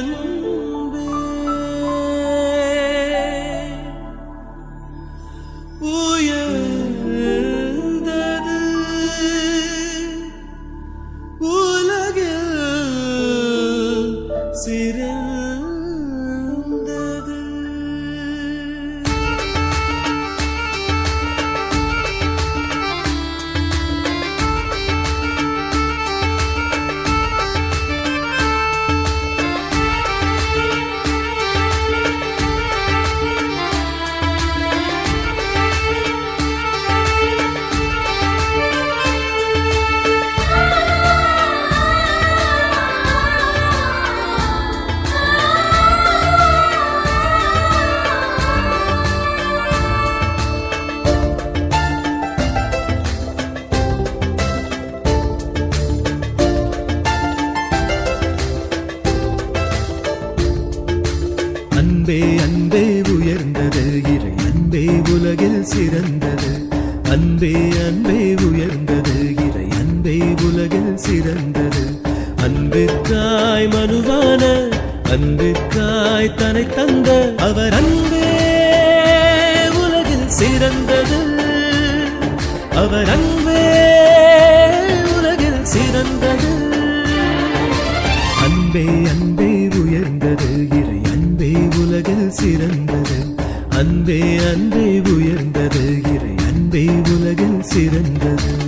من அன்பே அன்பே உயர்ந்தது. இறை அன்பே உலகில் சிறந்தது. அன்பே அன்பே உயர்ந்தது. இறை அன்பே உலகில் சிறந்தது. அன்பிற்காய் மனுவான அன்பிற்காய் தன்னை தந்த அவர் அன்பே உலகில் சிறந்தது. அவர் அன்பே உலகில் சிறந்தது. அன்பே அன்பே உயர்ந்தது. இறை அன்பே உலகில் சிறந்தது. அன்பே அன்பே உயர்ந்தது. இறை அன்பே உலகில் சிறந்தது.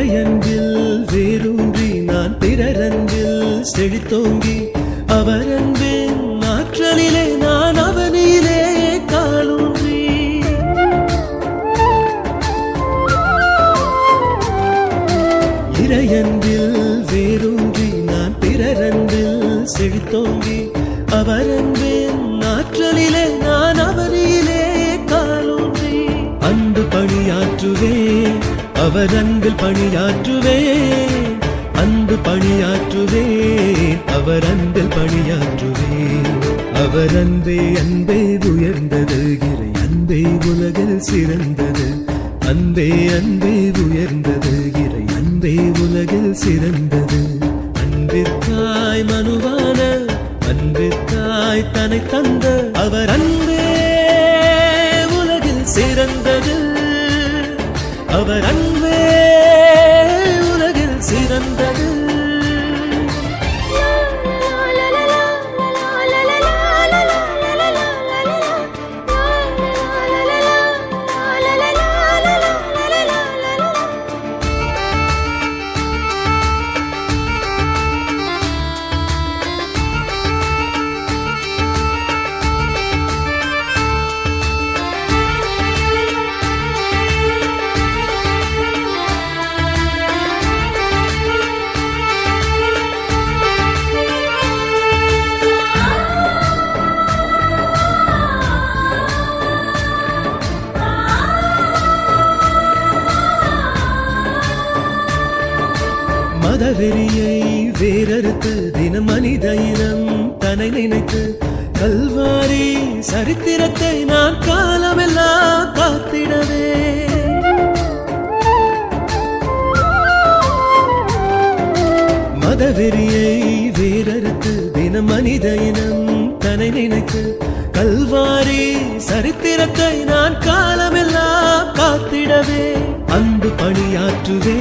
இறையன்பில் வேரூன்றி நான் பிறரன்பில் செழித்தோங்கி அவர் அன்பின் ஆற்றலிலே நான் அவனிலே காலூன்றி. இறையன்பில் வேரூன்றி நான் பிறரன்பில் செழித்தோங்கி அவர் அன்பின் ஆற்றலிலே அவர் அன்பில் பணியாற்றுவே அன்பு பணியாற்றுவேன் அவர் அன்பில் பணியாற்றுவேன். அவர் அன்பே அன்பே உயர்ந்தது. இறை அன்பே உலகில் சிறந்தது. அன்பே அன்பே உயர்ந்தது. இறை அன்பே உலகில் சிறந்தது. அன்பிற்காய் மனுவான அன்பிற்காய் தன்னை தந்த அவர் அன்பே உலகில் சிறந்தது. அவர் அன்பே மதவெறியை வேறறுத்து தினம் மனித இனம் தன்னை நினைத்து கல்வாரி சரித்திரத்தை நான் காலமெல்லாம் காத்திடவே. மதவெறியை வேறறுத்து தினம் மனித இனம் தன்னை நினைத்து கல்வாரி சரித்திரத்தை நான் காலமெல்லாம் காத்திடவே. அன்பு பணியாற்றுவே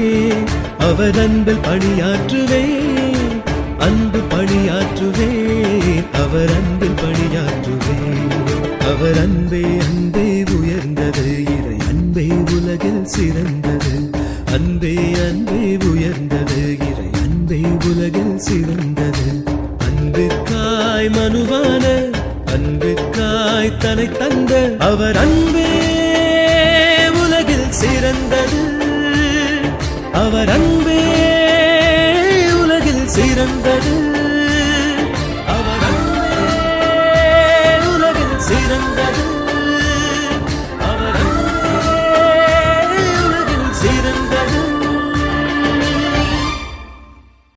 அவர் அன்பில் பணியாற்றுவே அன்பு பணியாற்றுவே அவர் அன்பில் பணியாற்றுவே அவர் அன்பே அன்பே உயர்ந்தது. இறை அன்பே உலகில் சிறந்தது. அன்பே அன்பே உயர்ந்தது. இறை அன்பே உலகில் சிறந்தது. அன்பிற்காய் மனுவான அன்பிற்காய் தன்னை தந்த அவர் அன்பே உலகில் சிறந்தது. அவர் அன்பே உலகில் சிறந்தது.